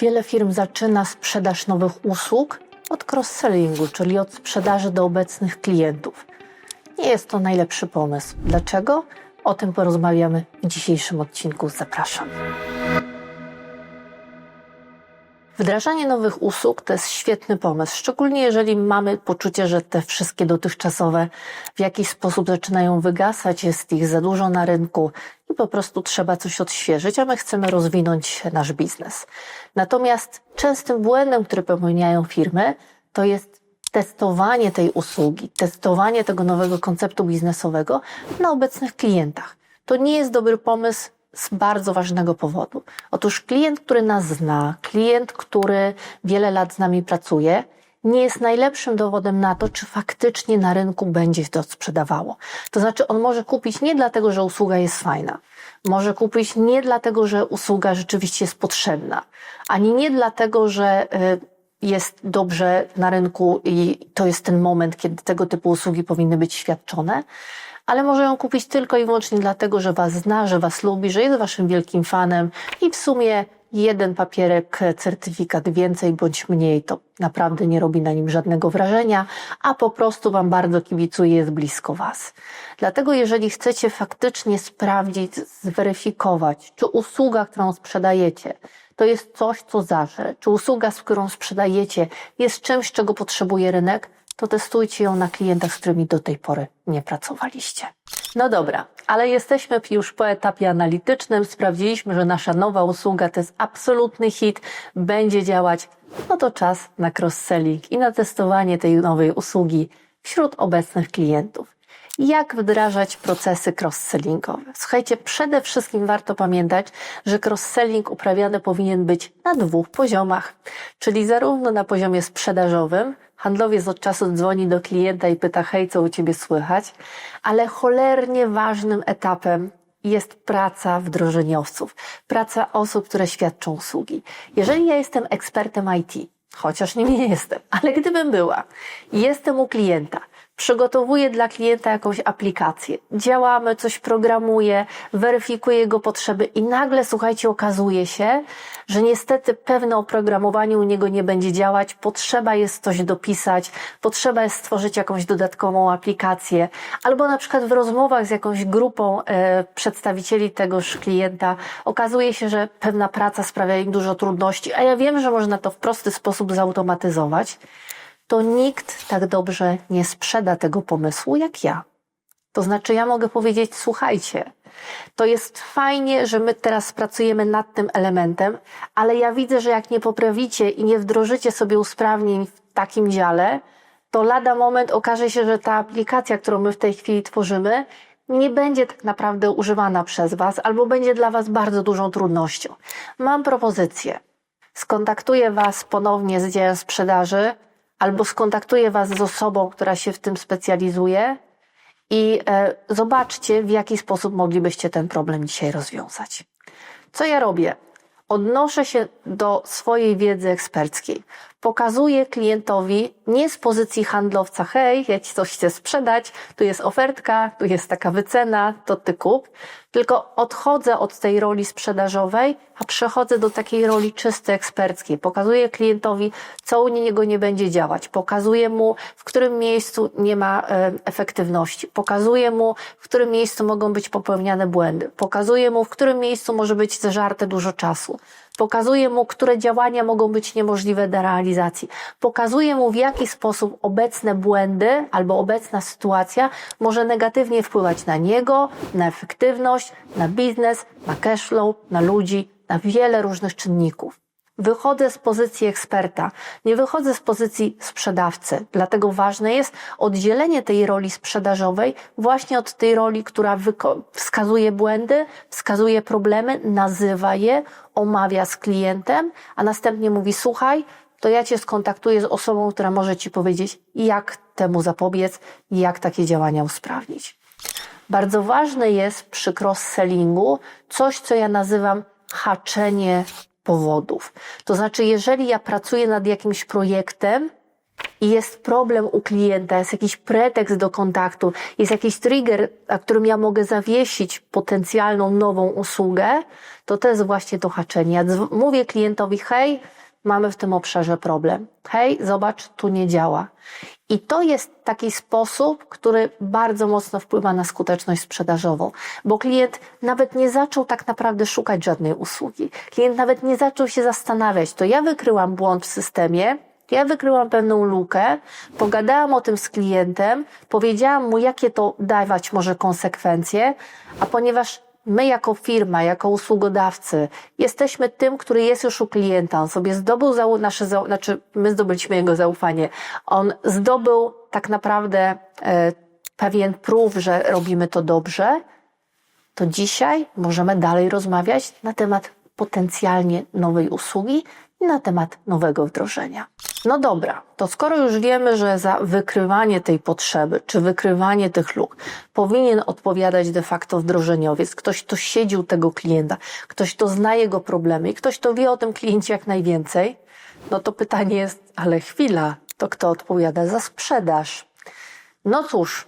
Wiele firm zaczyna sprzedaż nowych usług od cross-sellingu, czyli od sprzedaży do obecnych klientów. Nie jest to najlepszy pomysł. Dlaczego? O tym porozmawiamy w dzisiejszym odcinku. Zapraszam. Wdrażanie nowych usług to jest świetny pomysł, szczególnie jeżeli mamy poczucie, że te wszystkie dotychczasowe w jakiś sposób zaczynają wygasać, jest ich za dużo na rynku i po prostu trzeba coś odświeżyć, a my chcemy rozwinąć nasz biznes. Natomiast częstym błędem, który popełniają firmy, to jest testowanie tej usługi, testowanie tego nowego konceptu biznesowego na obecnych klientach. To nie jest dobry pomysł z bardzo ważnego powodu. Otóż klient, który nas zna, klient, który wiele lat z nami pracuje, nie jest najlepszym dowodem na to, czy faktycznie na rynku będzie się to sprzedawało. To znaczy, on może kupić nie dlatego, że usługa jest fajna, może kupić nie dlatego, że usługa rzeczywiście jest potrzebna, ani nie dlatego, że y, jest dobrze na rynku i to jest ten moment, kiedy tego typu usługi powinny być świadczone, ale może ją kupić tylko i wyłącznie dlatego, że Was zna, że Was lubi, że jest Waszym wielkim fanem i w sumie jeden papierek, certyfikat więcej bądź mniej, to naprawdę nie robi na nim żadnego wrażenia, a po prostu Wam bardzo kibicuje, jest blisko Was. Dlatego jeżeli chcecie faktycznie sprawdzić, zweryfikować, czy usługa, którą sprzedajecie, to jest coś, co zażre, czy usługa, z którą sprzedajecie, jest czymś, czego potrzebuje rynek, to testujcie ją na klientach, z którymi do tej pory nie pracowaliście. No dobra, ale jesteśmy już po etapie analitycznym, sprawdziliśmy, że nasza nowa usługa to jest absolutny hit, będzie działać, no to czas na cross-selling i na testowanie tej nowej usługi wśród obecnych klientów. Jak wdrażać procesy cross-sellingowe? Słuchajcie, przede wszystkim warto pamiętać, że cross-selling uprawiany powinien być na dwóch poziomach, czyli zarówno na poziomie sprzedażowym, handlowiec od czasu dzwoni do klienta i pyta, hej, co u ciebie słychać, ale cholernie ważnym etapem jest praca wdrożeniowców, praca osób, które świadczą usługi. Jeżeli ja jestem ekspertem IT, chociaż nim nie jestem, ale gdybym była, jestem u klienta, przygotowuję dla klienta jakąś aplikację, działamy, coś programuję, weryfikuję jego potrzeby i nagle, słuchajcie, okazuje się, że niestety pewne oprogramowanie u niego nie będzie działać, potrzeba jest coś dopisać, potrzeba jest stworzyć jakąś dodatkową aplikację, albo na przykład w rozmowach z jakąś grupą e, przedstawicieli tegoż klienta okazuje się, że pewna praca sprawia im dużo trudności, a ja wiem, że można to w prosty sposób zautomatyzować, to nikt tak dobrze nie sprzeda tego pomysłu jak ja. To znaczy, ja mogę powiedzieć, słuchajcie, to jest fajnie, że my teraz pracujemy nad tym elementem, ale ja widzę, że jak nie poprawicie i nie wdrożycie sobie usprawnień w takim dziale, to lada moment okaże się, że ta aplikacja, którą my w tej chwili tworzymy, nie będzie tak naprawdę używana przez Was albo będzie dla Was bardzo dużą trudnością. Mam propozycję. Skontaktuję Was ponownie z działem sprzedaży, albo skontaktuję Was z osobą, która się w tym specjalizuje i e, zobaczcie, w jaki sposób moglibyście ten problem dzisiaj rozwiązać. Co ja robię? Odnoszę się do swojej wiedzy eksperckiej. Pokazuję klientowi nie z pozycji handlowca, hej, ja ci coś chcę sprzedać, tu jest ofertka, tu jest taka wycena, to ty kup, tylko odchodzę od tej roli sprzedażowej, a przechodzę do takiej roli czysto eksperckiej. Pokazuję klientowi, co u niego nie będzie działać. Pokazuję mu, w którym miejscu nie ma efektywności. Pokazuję mu, w którym miejscu mogą być popełniane błędy. Pokazuję mu, w którym miejscu może być zeżarte dużo czasu. Pokazuję mu, które działania mogą być niemożliwe do realizacji. Pokazuję mu, w jaki sposób obecne błędy albo obecna sytuacja może negatywnie wpływać na niego, na efektywność, na biznes, na cashflow, na ludzi, na wiele różnych czynników. Wychodzę z pozycji eksperta, nie wychodzę z pozycji sprzedawcy. Dlatego ważne jest oddzielenie tej roli sprzedażowej właśnie od tej roli, która wskazuje błędy, wskazuje problemy, nazywa je, omawia z klientem, a następnie mówi: Słuchaj, to ja Cię skontaktuję z osobą, która może Ci powiedzieć, jak temu zapobiec, jak takie działania usprawnić. Bardzo ważne jest przy cross-sellingu coś, co ja nazywam haczenie powodów. To znaczy, jeżeli ja pracuję nad jakimś projektem i jest problem u klienta, jest jakiś pretekst do kontaktu, jest jakiś trigger, na którym ja mogę zawiesić potencjalną nową usługę, to to jest właśnie to haczenie. Ja mówię klientowi, hej, mamy w tym obszarze problem. Hej, zobacz, tu nie działa. I to jest taki sposób, który bardzo mocno wpływa na skuteczność sprzedażową, bo klient nawet nie zaczął tak naprawdę szukać żadnej usługi. Klient nawet nie zaczął się zastanawiać, to ja wykryłam błąd w systemie, ja wykryłam pewną lukę, pogadałam o tym z klientem, powiedziałam mu, jakie to dawać może konsekwencje, a ponieważ my jako firma, jako usługodawcy jesteśmy tym, który jest już u klienta, on sobie zdobył nasze, znaczy my zdobyliśmy jego zaufanie, on zdobył tak naprawdę e, pewien prób, że robimy to dobrze, to dzisiaj możemy dalej rozmawiać na temat potencjalnie nowej usługi i na temat nowego wdrożenia. No dobra, to skoro już wiemy, że za wykrywanie tej potrzeby czy wykrywanie tych luk powinien odpowiadać de facto wdrożeniowiec, ktoś, kto siedzi u tego klienta, ktoś, kto zna jego problemy i ktoś, kto wie o tym kliencie jak najwięcej, no to pytanie jest, ale chwila, to kto odpowiada za sprzedaż? No cóż,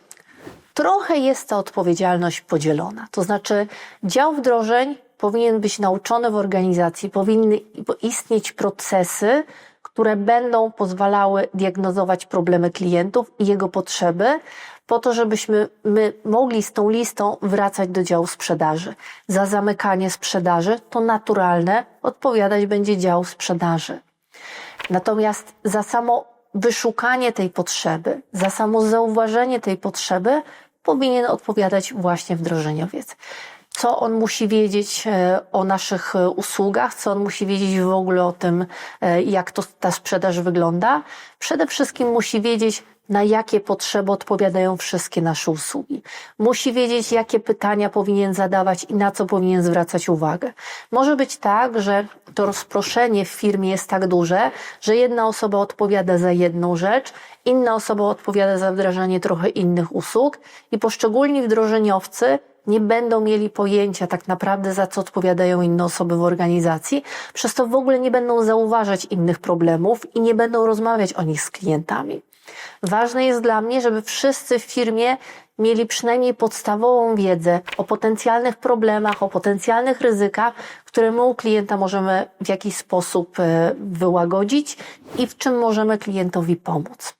trochę jest ta odpowiedzialność podzielona. To znaczy, dział wdrożeń powinien być nauczony w organizacji, powinny istnieć procesy, które będą pozwalały diagnozować problemy klientów i jego potrzeby, po to, żebyśmy my mogli z tą listą wracać do działu sprzedaży. Za zamykanie sprzedaży to naturalne odpowiadać będzie dział sprzedaży. Natomiast za samo wyszukanie tej potrzeby, za samo zauważenie tej potrzeby powinien odpowiadać właśnie wdrożeniowiec. Co on musi wiedzieć e, o naszych e, usługach, co on musi wiedzieć w ogóle o tym, e, jak to, ta sprzedaż wygląda. Przede wszystkim musi wiedzieć, na jakie potrzeby odpowiadają wszystkie nasze usługi. Musi wiedzieć, jakie pytania powinien zadawać i na co powinien zwracać uwagę. Może być tak, że to rozproszenie w firmie jest tak duże, że jedna osoba odpowiada za jedną rzecz, inna osoba odpowiada za wdrażanie trochę innych usług i poszczególni wdrożeniowcy nie będą mieli pojęcia tak naprawdę, za co odpowiadają inne osoby w organizacji, przez to w ogóle nie będą zauważać innych problemów i nie będą rozmawiać o nich z klientami. Ważne jest dla mnie, żeby wszyscy w firmie mieli przynajmniej podstawową wiedzę o potencjalnych problemach, o potencjalnych ryzykach, które my u klienta możemy w jakiś sposób e, wyłagodzić i w czym możemy klientowi pomóc.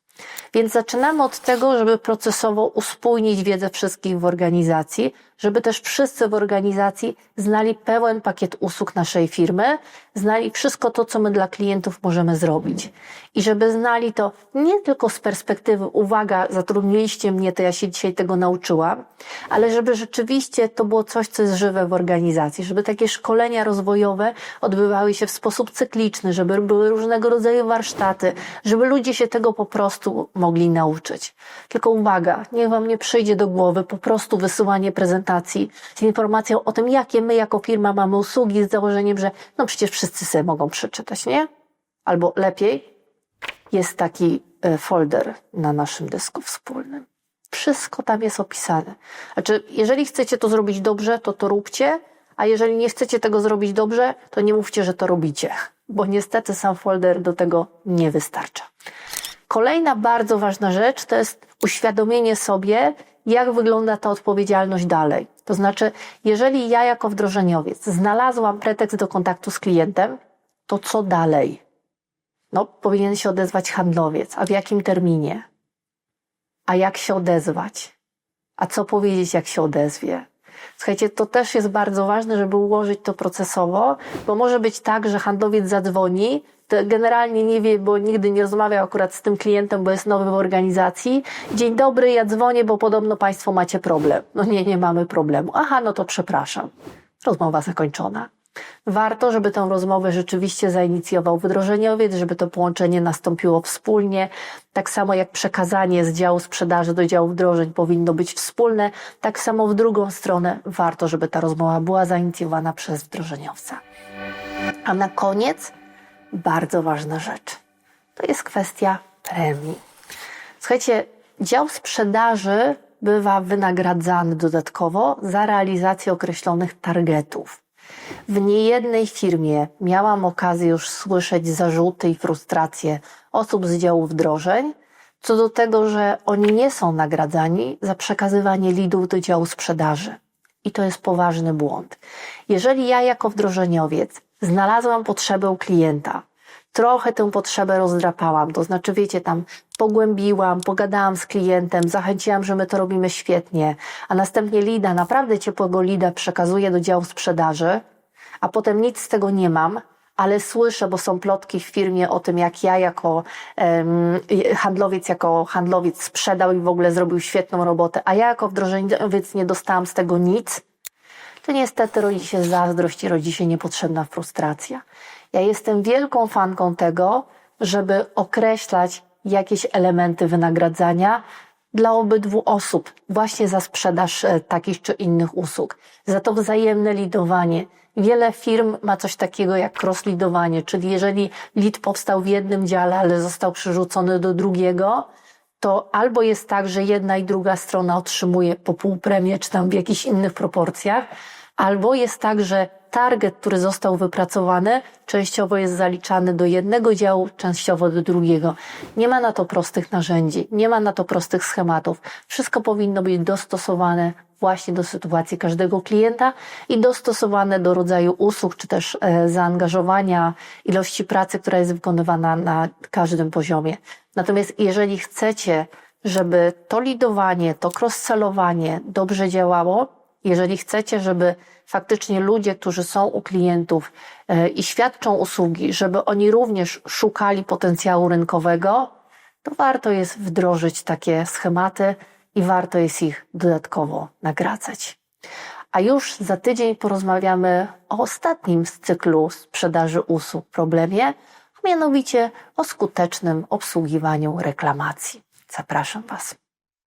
Więc zaczynamy od tego, żeby procesowo uspójnić wiedzę wszystkich w organizacji, żeby też wszyscy w organizacji znali pełen pakiet usług naszej firmy, znali wszystko to, co my dla klientów możemy zrobić. I żeby znali to nie tylko z perspektywy, uwaga, zatrudniliście mnie, to ja się dzisiaj tego nauczyłam, ale żeby rzeczywiście to było coś, co jest żywe w organizacji, żeby takie szkolenia rozwojowe odbywały się w sposób cykliczny, żeby były różnego rodzaju warsztaty, żeby ludzie się tego po prostu mogli nauczyć. Tylko uwaga, niech Wam nie przyjdzie do głowy po prostu wysyłanie prezentacji z informacją o tym, jakie my jako firma mamy usługi z założeniem, że no przecież wszyscy sobie mogą przeczytać, nie? Albo lepiej, jest taki e, folder na naszym dysku wspólnym. Wszystko tam jest opisane. Znaczy, jeżeli chcecie to zrobić dobrze, to to róbcie, a jeżeli nie chcecie tego zrobić dobrze, to nie mówcie, że to robicie, bo niestety sam folder do tego nie wystarcza. Kolejna bardzo ważna rzecz to jest uświadomienie sobie, jak wygląda ta odpowiedzialność dalej. To znaczy, jeżeli ja jako wdrożeniowiec znalazłam pretekst do kontaktu z klientem, to co dalej? No, powinien się odezwać handlowiec. A w jakim terminie? A jak się odezwać? A co powiedzieć, jak się odezwie? Słuchajcie, to też jest bardzo ważne, żeby ułożyć to procesowo, bo może być tak, że handlowiec zadzwoni, generalnie nie wie, bo nigdy nie rozmawiał akurat z tym klientem, bo jest nowy w organizacji. Dzień dobry, ja dzwonię, bo podobno Państwo macie problem. No nie, nie mamy problemu. Aha, no to przepraszam. Rozmowa zakończona. Warto, żeby tę rozmowę rzeczywiście zainicjował wdrożeniowiec, żeby to połączenie nastąpiło wspólnie. Tak samo jak przekazanie z działu sprzedaży do działu wdrożeń powinno być wspólne, tak samo w drugą stronę warto, żeby ta rozmowa była zainicjowana przez wdrożeniowca. A na koniec bardzo ważna rzecz. To jest kwestia premii. Słuchajcie, dział sprzedaży bywa wynagradzany dodatkowo za realizację określonych targetów. W niejednej firmie miałam okazję już słyszeć zarzuty i frustracje osób z działu wdrożeń co do tego, że oni nie są nagradzani za przekazywanie lidów do działu sprzedaży. I to jest poważny błąd. Jeżeli ja jako wdrożeniowiec znalazłam potrzebę klienta, trochę tę potrzebę rozdrapałam, to znaczy, wiecie, tam pogłębiłam, pogadałam z klientem, zachęciłam, że my to robimy świetnie, a następnie lida, naprawdę ciepłego lida przekazuję do działu sprzedaży, a potem nic z tego nie mam, ale słyszę, bo są plotki w firmie o tym, jak ja jako em, handlowiec, jako handlowiec sprzedał i w ogóle zrobił świetną robotę, a ja jako wdrożeniowiec nie dostałam z tego nic, to niestety rodzi się zazdrość i rodzi się niepotrzebna frustracja. Ja jestem wielką fanką tego, żeby określać jakieś elementy wynagradzania dla obydwu osób, właśnie za sprzedaż e, takich czy innych usług, za to wzajemne lidowanie. Wiele firm ma coś takiego jak cross-lidowanie, czyli jeżeli lead powstał w jednym dziale, ale został przerzucony do drugiego, to albo jest tak, że jedna i druga strona otrzymuje po pół premię, czy tam w jakichś innych proporcjach, albo jest tak, że target, który został wypracowany, częściowo jest zaliczany do jednego działu, częściowo do drugiego. Nie ma na to prostych narzędzi, nie ma na to prostych schematów. Wszystko powinno być dostosowane właśnie do sytuacji każdego klienta i dostosowane do rodzaju usług, czy też e, zaangażowania, ilości pracy, która jest wykonywana na każdym poziomie. Natomiast jeżeli chcecie, żeby to lidowanie, to cross-sellowanie dobrze działało, jeżeli chcecie, żeby faktycznie ludzie, którzy są u klientów e, i świadczą usługi, żeby oni również szukali potencjału rynkowego, to warto jest wdrożyć takie schematy i warto jest ich dodatkowo nagradzać. A już za tydzień porozmawiamy o ostatnim z cyklu sprzedaży usług problemie, a mianowicie o skutecznym obsługiwaniu reklamacji. Zapraszam Was.